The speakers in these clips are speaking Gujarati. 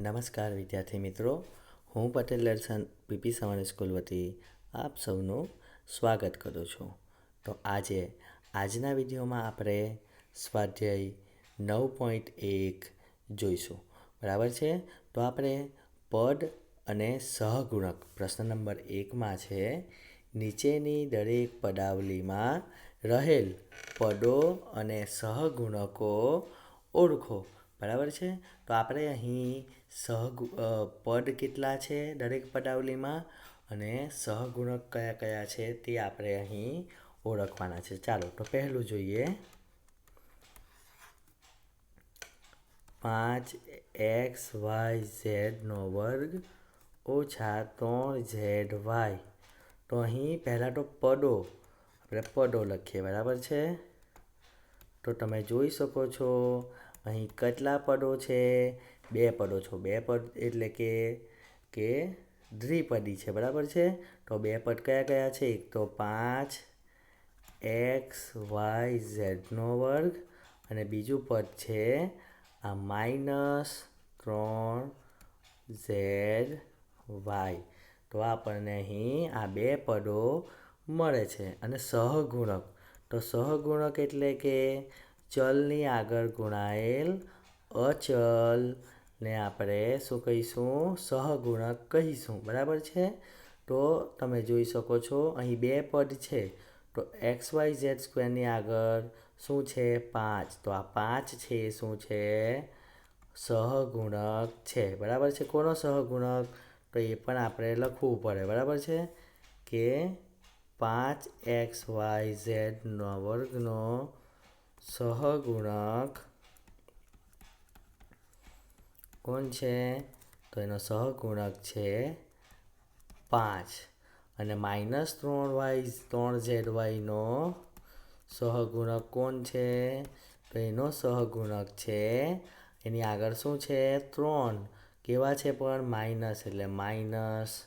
નમસ્કાર વિદ્યાર્થી મિત્રો, હું પટેલ દર્શન, પીપી સવાણી સ્કૂલ વતી આપ સૌનું સ્વાગત કરું છું. તો આજે, આજના વિડીયોમાં આપણે સ્વાધ્યાય નવ પોઈન્ટ એક જોઈશું. બરાબર છે? તો આપણે પદ અને સહગુણક પ્રશ્ન નંબર એકમાં છે, નીચેની દરેક પદાવલીમાં રહેલ પદો અને સહગુણકો ઓળખો. બરાબર છે? તો આપણે અહીં સહગુ પદ કેટલા છે દરેક પદાવલીમાં? અને સહગુણક કયા કયા છે તે આપણે અહીં ઓળખવાના છે. ચાલો, તો પહેલું જોઈએ. પાંચ એક્સ વાય ઝેડનો વર્ગ ઓછા ત્રણ ઝેડ વાય. તો અહીં પહેલાં તો પદો, આપણે પદો લખીએ, બરાબર છે? તો તમે જોઈ શકો છો, અહીં કેટલા પદો છે? બે પદો છો. બે પદ એટલે કે કે દ્વિપદી છે. બરાબર છે? તો બે પદ કયા કયા છે? એક તો પાંચ, એક્સ, વાય ઝેડનો વર્ગ. અને બીજું પદ છે આ માઇનસ ત્રણ, ઝેડ, વાય. તો આપણને અહીં આ બે પદો મળે છે. અને સહગુણક. તો સહગુણક એટલે કે ચલની આગળ ગુણાયેલ અચલ ને આપણે શું કહીશું? સહગુણક કહીશું. બરાબર છે? તો તમે જોઈ શકો છો, અહીં બે પદ છે. તો એક્સ વાય ઝેડ સ્ક્વેરની આગળ શું છે? પાંચ. તો આ પાંચ છે, શું છે? સહગુણક છે. બરાબર છે? કોનો સહગુણક? તો એ પણ આપણે લખવું પડે. બરાબર છે? કે પાંચ એક્સ વાય ઝેડનો વર્ગનો સહગુણક કોણ છે? તો એનો સહગુણક છે પાંચ. અને માઇનસ ત્રણ વાય, ત્રણ ઝેડ વાયનો સહગુણક કોણ છે? તો એનો સહગુણક છે, એની આગળ શું છે? ત્રણ. કેવા છે પણ? માઇનસ એટલે માઇનસ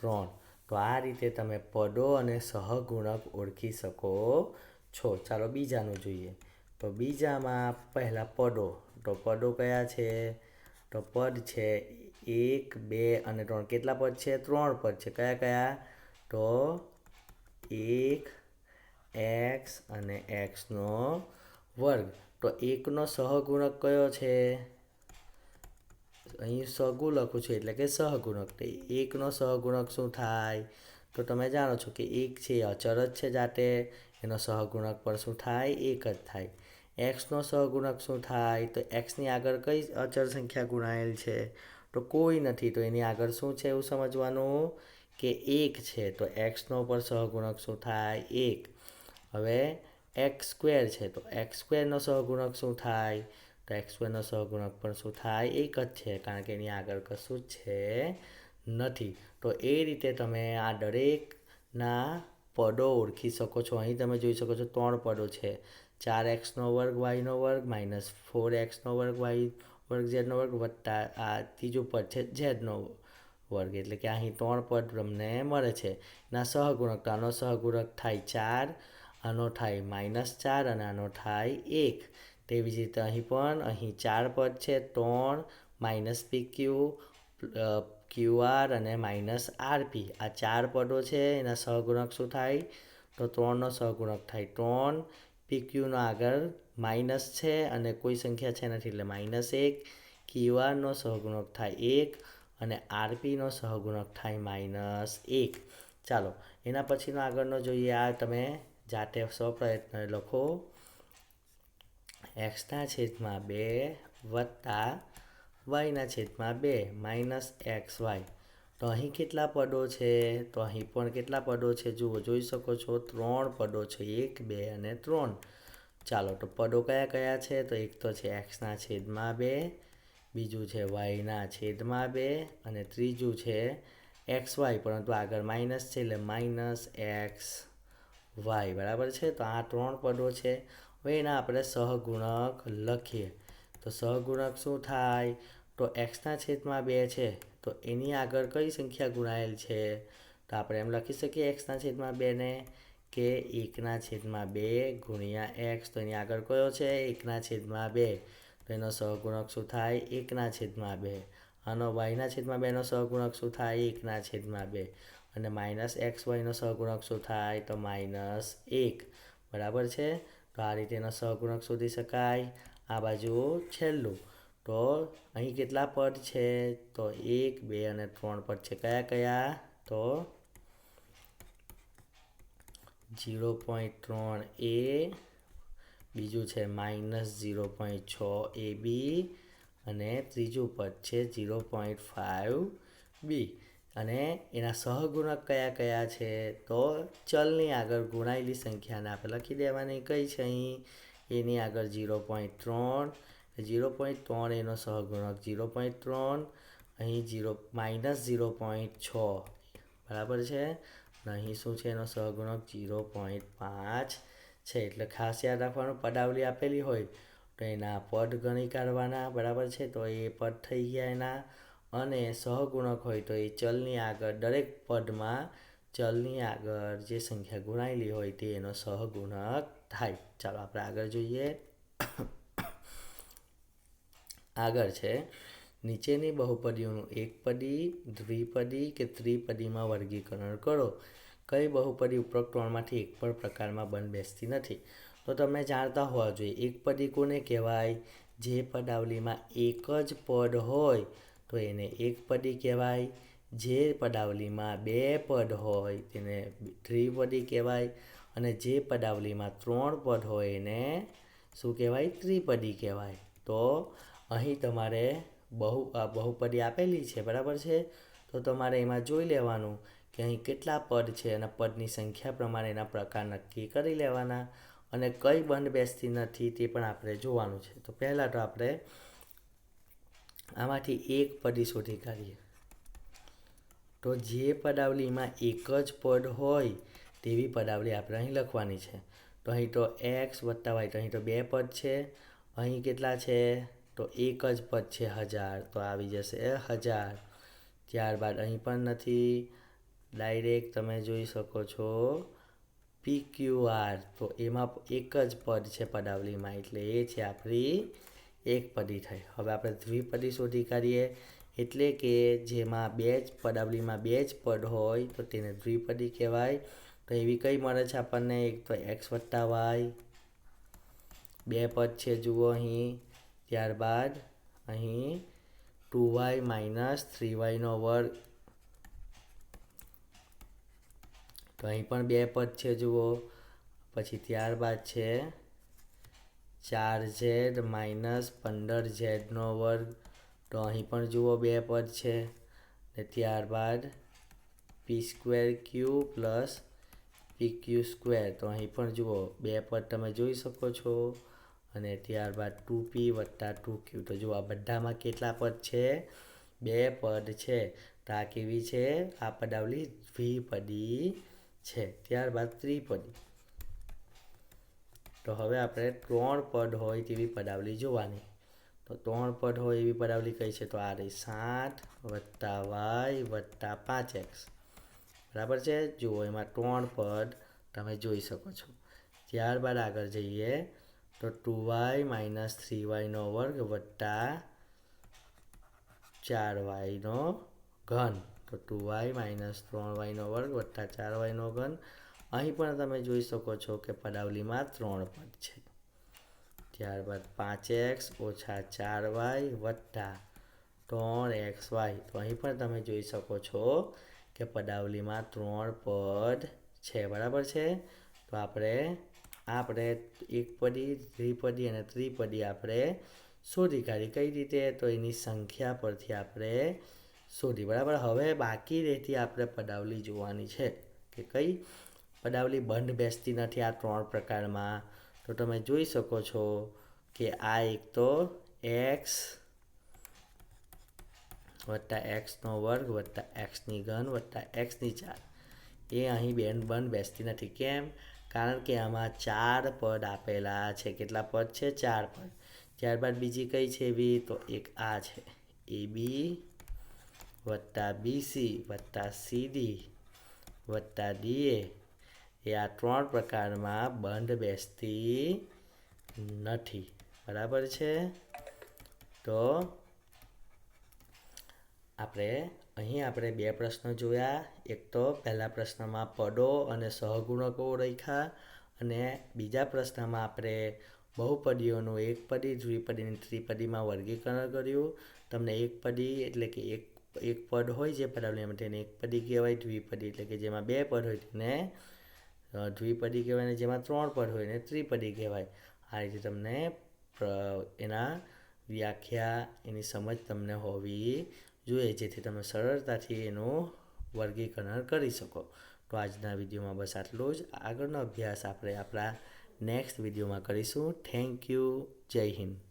ત્રણ. તો આ રીતે તમે પદો અને સહગુણક ઓળખી શકો છો. ચાલો બીજાનું જોઈએ. તો બીજામાં પહેલાં પદો. તો પદો કયા છે? તો પદ છે એક, બે અને ત્રણ. કેટલા પદ છે? ત્રણ પદ છે. કયા કયા? તો એક, એક્સ અને એક્સનો વર્ગ. તો એકનો સહગુણક કયો છે? અહીં સગુ લખું છું એટલે કે સહગુણક. તો એકનો સહગુણક શું થાય? તો તમે જાણો છો કે એક છે અચર જ છે જાતે. એનો સહગુણક પણ શું થાય? એક જ થાય. એક્સનો સહગુણક શું થાય? તો એક્સની આગળ કઈ અચળ સંખ્યા ગુણાયેલ છે? તો કોઈ નથી. તો એની આગળ શું છે એવું સમજવાનું? કે એક છે. તો એક્સનો પણ સહગુણક શું થાય? એક. હવે એક્સ સ્ક્વેર છે. તો એક્સ સ્ક્વેરનો સહગુણક શું થાય? તો એક્સ સ્ક્વેરનો સહગુણક પણ શું થાય? એક જ છે, કારણ કે એની આગળ કશું જ છે નથી. તો એ રીતે તમે આ દરેકના પદો ઓળખી શકો છો. અહીં તમે જોઈ શકો છો ત્રણ પદો છે. ચાર એક્સનો વર્ગ, વાયનો વર્ગ, માઇનસ ફોર એક્સનો વર્ગ, વાય વર્ગ, ઝેડનો વર્ગ વત્તા આ ત્રીજું પદ છે ઝેડનો વર્ગ. એટલે કે અહીં ત્રણ પદ તમને મળે છે. ના સહગુણક આનો સહગુણક થાય ચાર, આનો થાય માઇનસ ચાર અને આનો થાય એક. તેવી જ રીતે અહીં પણ, અહીં ચાર પદ છે ત્રણ, માઇનસ પી ક્યુ ક્યુઆર અને માઇનસ આરપી આ ચાર પદો છે, એના સહગુણક શું થાય? તો ત્રણનો સહગુણક થાય ત્રણ પી ક્યુનો આગળ માઇનસ છે અને કોઈ સંખ્યા છે નથી એટલે માઇનસ એક ક્યુ આરનો સહગુણક થાય એક અને આરપીનો સહગુણક થાય માઇનસ એક. ચાલો, એના પછીનો આગળનો જોઈએ આ તમે જાતે સ્વપ્રયત્ન લખો. એક્સના છેદમાં બે વત્તા વાયના છેદમાં બે, માઇનસ એક્સ વાય તો અહીં કેટલા પદો છે? તો અહીં પણ કેટલા પદો છે? જુઓ, જોઈ શકો છો, ત્રણ પદો છે. એક, બે અને ત્રણ. ચાલો, તો પદો કયા કયા છે? તો એક તો છે એક્સના છેદમાં બે, બીજું છે વાયના છેદમાં બે અને ત્રીજું છે એક્સ વાય પરંતુ આગળ માઇનસ છે એટલે માઇનસ એક્સ વાય બરાબર છે? તો આ ત્રણ પદો છે. હવે એના આપણે સહગુણક લખીએ. તો સહગુણક શું થાય? તો એક્સના છેદમાં બે છે, તો એની આગળ કઈ સંખ્યા ગુણાયેલ છે? તો આપણે એમ લખી શકીએ એક્સના છેદમાં બેને કે એકના છેદમાં બે ગુણ્યા એક્સ તો એની આગળ કયો છે? એકના છેદમાં બે. તો એનો સહગુણક શું થાય? એકના છેદમાં બે. આનો વાયના છેદમાં બેનો સહગુણક શું થાય? એકના છેદમાં બે. અને માઇનસ એક્સ વાયનો સહગુણક શું થાય? તો માઇનસ એક. બરાબર છે? તો આ રીતે એનો સહગુણક શોધી શકાય. આ બાજુ છેલ્લું. તો અહીં કેટલા પદ છે? તો એક, બે અને ત્રણ પદ છે. કયા કયા? તો ઝીરો પોઈન્ટ ત્રણ એ, બીજું છે માઇનસ ઝીરો પોઈન્ટ છ એ બી, અને ત્રીજું પદ છે ઝીરો પોઈન્ટ ફાઇવ બી. અને એના સહગુણક કયા કયા છે? તો ચલની આગળ ગુણાયેલી સંખ્યાને આપણે લખી દેવાની કઈ છે અહીં? એની આગળ ઝીરો પોઈન્ટ ત્રણ ઝીરો પોઈન્ટ ત્રણ એનો સહગુણક. ઝીરો પોઈન્ટ ત્રણ અહીં ઝીરો માઇનસ ઝીરો પોઈન્ટ છ. બરાબર છે? અહીં શું છે એનો સહગુણક? ઝીરો પોઈન્ટ પાંચ છે. એટલે ખાસ યાદ રાખવાનું પદાવલી આપેલી હોય તો એના પદ ગણી કાઢવાના. બરાબર છે? તો એ પદ થઈ ગયા એના. અને સહગુણક હોય તો એ ચલની આગળ, દરેક પદમાં ચલની આગળ જે સંખ્યા ગુણાયેલી હોય તે એનો સહગુણક થાય. ચાલો આપણે આગળ જોઈએ. આગળ છે. નીચેની બહુપદીઓનું એકપદી દ્વિપદી કે ત્રિપદીમાં વર્ગીકરણ કરો. કઈ બહુપદી ઉપરોક્ત ત્રણમાંથી એક પણ પ્રકારમાં બંધ બેસતી નથી. તો તમે જાણતા હોવા જોઈએ એકપદી કોને કહેવાય? જે પદાવલીમાં એક જ પદ હોય, તો એને એકપદી કહેવાય. જે પદાવલીમાં બે પદ હોય, તેને ત્રિપદી કહેવાય. અને જે પદાવલીમાં ત્રણ પદ હોય, એને શું કહેવાય? ત્રિપદી કહેવાય. તો અહીં તમારે બહુ બહુપદી આપેલી છે, બરાબર છે? તો તમારે એમાં જોઈ લેવાનું કે અહીં કેટલા પદ છે અને પદની સંખ્યા પ્રમાણે એના પ્રકાર નક્કી કરી લેવાના અને કઈ બંધ બેસતી નથી તે પણ આપણે જોવાનું છે. તો પહેલાં તો આપણે આમાંથી એક પદી શોધી કાઢીએ. તો જે પદાવલીમાં એક જ પદ હોય તેવી પદાવલી આપણે અહીં લખવાની છે. તો અહીં તો એક્સ વત્તા વાય તો અહીં તો બે પદ છે. અહીં કેટલા છે? તો એક જ પદ છે હજાર, તો આવી જશે. હજાર. ત્યારબાદ અહીં પણ નથી. ડાયરેક્ટ તમે જોઈ શકો છો. પી ક્યુ આર તો એમાં એક જ પદ છે પદાવલીમાં, એટલે એ છે આપણી એક પદી થઈ. હવે આપણે દ્વિપદી શોધી કાઢીએ. એટલે કે જેમાં બે જ પદાવલીમાં બે જ પદ હોય, તો તેને દ્વિપદી કહેવાય. તો એવી કઈ મળે છે આપણને? એક તો એક્સ વત્તા વાય બે પદ છે, જુઓ અહીં. ત્યારબાદ અહીં ટુ વાય માઇનસ થ્રી વાયનો વર્ગ. તો અહીં પણ બે પદ છે, જુઓ. પછી ત્યારબાદ છે ચાર ઝેડ માઇનસ પંદર ઝેડનો વર્ગ. તો અહીં પણ જુઓ બે પદ છે. ને ત્યારબાદ P square Q plus P Q square. તો અહીં પણ જુઓ, બે પદ તમે જોઈ શકો છો. અને ત્યારબાદ ટુ પી વત્તા ટુ ક્યુ તો જુઓ, આ બધામાં કેટલા પદ છે? બે પદ છે. તો આ કેવી છે? આ પદાવલી દ્વિપદી છે. ત્યારબાદ ત્રિપદી. તો હવે આપણે ત્રણ પદ હોય તેવી પદાવલી જોવાની. તો ત્રણ પદ હોય એવી પદાવલી કઈ છે? તો આ રહી સાત વત્તા વાય વત્તા પાંચ એક્સ. બરાબર છે? જુઓ, એમાં ત્રણ પદ તમે જોઈ શકો છો. ત્યારબાદ આગળ જઈએ. તો ટુ વાય માઇનસ થ્રી વાયનો વર્ગ વત્તા ચાર વાયનો ઘન. તો ટુ વાય માઇનસ ત્રણ વાયનો વર્ગ વત્તા ચાર વાયનો ઘન. અહીં પણ તમે જોઈ શકો છો કે પદાવલીમાં ત્રણ પદ છે. ત્યારબાદ પાંચ એક્સ ઓછા ચાર વાય વત્તા ત્રણ એક્સ વાય. તો અહીં પણ તમે જોઈ શકો છો કે પદાવલીમાં ત્રણ પદ છે. બરાબર છે? તો આપણે આપણે એકપદી દ્વિપદી અને ત્રિપદી આપણે શોધી કાઢી. કઈ રીતે? તો એની સંખ્યા પરથી આપણે શોધી. બરાબર? હવે બાકી રહેતી આપણે પદાવલી જોવાની છે કે કઈ? પદાવલી બંધ બેસતી નથી આ ત્રણ પ્રકારમાં. તો તમે જોઈ શકો છો કે આ એક તો એક્સ વત્તા એક્સનો વર્ગ વત્તા એક્સની ઘન વત્તા એક્સની ચાર. એ અહીં બેન બંધ બેસતી નથી. કેમ? કારણ કે આમાં ચાર પદ આપેલા છે. કેટલા પદ છે? ચાર પદ. ત્યારબાદ બીજી કઈ છે એવી? તો એક આ છે. એ બી વત્તા બીસી વત્તા સીડી વત્તા ડીએ એ આ ત્રણ પ્રકારમાં બંધ બેસતી નથી. બરાબર છે? તો આપણે અહીં આપણે બે પ્રશ્નો જોયા. એક તો પહેલા પ્રશ્નમાં પદો અને સહગુણકો રેખા અને બીજા પ્રશ્નમાં આપણે બહુપદીઓનું એકપદી દ્વિપદી અને ત્રિપદીમાં વર્ગીકરણ કર્યું. તમને એકપદી એટલે કે એક એક પદ હોય જે પદાવલીમાં તેને એકપદી કહેવાય, દ્વિપદી એટલે કે જેમાં બે પદ હોય તેને દ્વિપદી કહેવાય ને જેમાં ત્રણ પદ હોય ને ત્રિપદી કહેવાય. આ રીતે તમને એના વ્યાખ્યા, એની સમજ તમને હોવી જોઈએ, જેથી તમે સરળતાથી એનું વર્ગીકરણ કરી શકો. તો આજના વિડીયોમાં બસ આટલું જ. આગળનો અભ્યાસ આપણે આપણા નેક્સ્ટ વિડીયોમાં કરીશું. Thank you. જય હિન્દ.